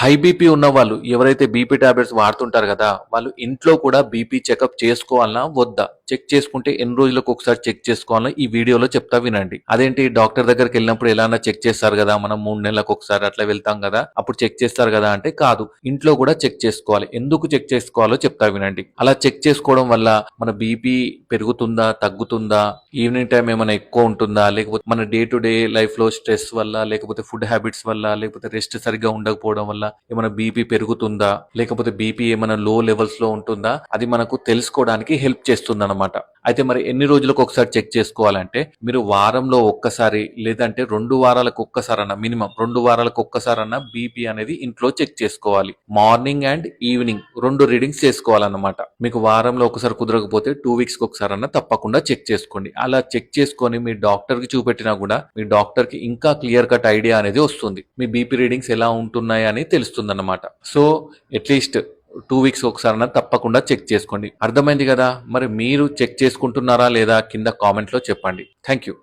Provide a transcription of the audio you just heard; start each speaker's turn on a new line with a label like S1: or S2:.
S1: High BP ఉన్న వాళ్ళు ఎవరైతే బీపీ టాబ్లెట్స్ వాడుతుంటారు కదా వాళ్ళు ఇంట్లో కూడా బీపీ చెకప్ చేసుకోవాలన్నా వద్దా? చెక్ చేసుకుంటే ఎన్ని రోజులకు ఒకసారి చెక్ చేసుకోవాలన్నా ఈ వీడియోలో చెప్తా వినండి. అదేంటి డాక్టర్ దగ్గరికి వెళ్ళినప్పుడు ఎలానా చెక్ చేస్తారు కదా మనం మూడు నెలలకు ఒకసారి అట్లా వెళ్తాం కదా అప్పుడు చెక్ చేస్తారు కదా అంటే కాదు. ఇంట్లో కూడా చెక్ చేసుకోవాలి. ఎందుకు చెక్ చేసుకోవాలో చెప్తా వినండి. అలా చెక్ చేసుకోవడం వల్ల మన బీపీ పెరుగుతుందా తగ్గుతుందా? ఈవినింగ్ టైం ఏమైనా ఎక్కువ ఉంటుందా? లేకపోతే మన డే టు డే లైఫ్లో స్ట్రెస్ వల్ల లేకపోతే ఫుడ్ హ్యాబిట్స్ వల్ల లేకపోతే రెస్ట్ సరిగ్గా ఉండకపోవడం వల్ల ఏమైనా బీపీ పెరుగుతుందా? లేకపోతే బీపీ ఏమైనా లో లెవెల్స్లో ఉంటుందా? అది మనకు తెలుసుకోవడానికి హెల్ప్ చేస్తుంది అనమాట అయితే మరి ఎన్ని రోజులకు ఒకసారి చెక్ చేసుకోవాలంటే మీరు వారంలో ఒక్కసారి లేదంటే రెండు వారాలకు ఒక్కసారన్నా మినిమం రెండు వారాలకు ఒక్కసారన్నా బీపీ అనేది ఇంట్లో చెక్ చేసుకోవాలి. మార్నింగ్ అండ్ ఈవినింగ్ రెండు రీడింగ్స్ చేసుకోవాలన్నమాట. మీకు వారంలో ఒకసారి కుదరకపోతే టూ వీక్స్కి ఒకసారన్నా తప్పకుండా చెక్ చేసుకోండి. అలా చెక్ చేసుకొని మీ డాక్టర్కి చూపెట్టినా కూడా మీ డాక్టర్కి ఇంకా క్లియర్ కట్ ఐడియా అనేది వస్తుంది. మీ బీపీ రీడింగ్స్ ఎలా ఉంటున్నాయి అని తెలుస్తుంది అనమాట సో అట్లీస్ట్ టూ వీక్స్ ఒకసారి తప్పకుండా చెక్ చేసుకోండి. అర్థమైంది కదా? మరి మీరు చెక్ చేసుకుంటున్నారా లేదా? కింద కామెంట్లో చెప్పండి. Thank you